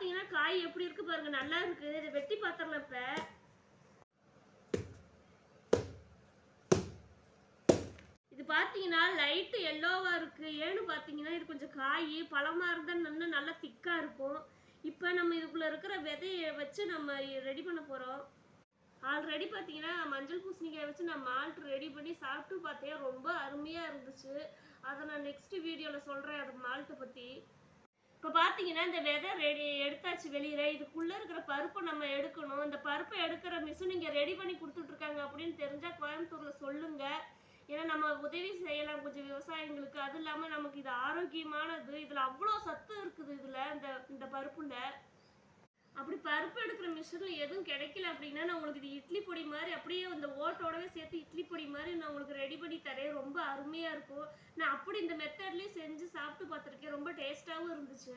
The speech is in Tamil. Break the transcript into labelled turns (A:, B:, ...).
A: பார்த்தீங்கன்னா காய் எப்படி இருக்கு பாருங்க நல்லா இருக்கு. இதை வெட்டி பார்த்துடலாம் இப்போ. இது பார்த்தீங்கன்னா லைட்டு எல்லோவாக இருக்குது ஏன்னு பார்த்தீங்கன்னா இது கொஞ்சம் காய் பழமாக இருந்தால் இன்னும் நல்லா திக்காக இருக்கும். இப்போ நம்ம இதுக்குள்ளே இருக்கிற விதையை வச்சு நம்ம ரெடி பண்ண போகிறோம் ஆல்ரெடி பார்த்தீங்கன்னா மஞ்சள் பூசணிக்காய் வச்சு நான் மால்ட் ரெடி பண்ணி சாப்பிட்டு பார்த்தேன். ரொம்ப அருமையாக இருந்துச்சு. அதை நான் நெக்ஸ்ட் வீடியோவில் சொல்கிறேன் அது மால்ட்டை பற்றி இப்போ பார்த்தீங்கன்னா இந்த விதை ரெடி எடுத்தாச்சு வெளியில. இதுக்குள்ளே இருக்கிற பருப்பை நம்ம எடுக்கணும். இந்த பருப்பை எடுக்கிற மிஷின் இங்கே ரெடி பண்ணி கொடுத்துட்ருக்காங்க அப்படின்னு தெரிஞ்சால் கோயம்புத்தூரில் சொல்லுங்கள் ஏன்னா நம்ம உதவி செய்யலாம் கொஞ்சம் விவசாயிங்களுக்கு. அது இல்லாமல் நமக்கு இது ஆரோக்கியமானது. இதில் அவ்வளோ சத்து இருக்குது இதில் இந்த இந்த பருப்புல. அப்படி பருப்பு எடுக்கிற மிஷினில் எதுவும் கிடைக்கல அப்படின்னா நான் உங்களுக்கு இது இட்லி பொடி மாதிரி அப்படியே இந்த ஓட்டோடவே சேர்த்து இட்லி பொடி மாதிரி நான் உங்களுக்கு ரெடி பண்ணி தரேன். ரொம்ப அருமையாக இருக்கும். நான் அப்படி இந்த மெத்தட்லேயும் செஞ்சு சாப்பிட்டு பார்த்துருக்கேன். ரொம்ப டேஸ்ட்டாகவும் இருந்துச்சு.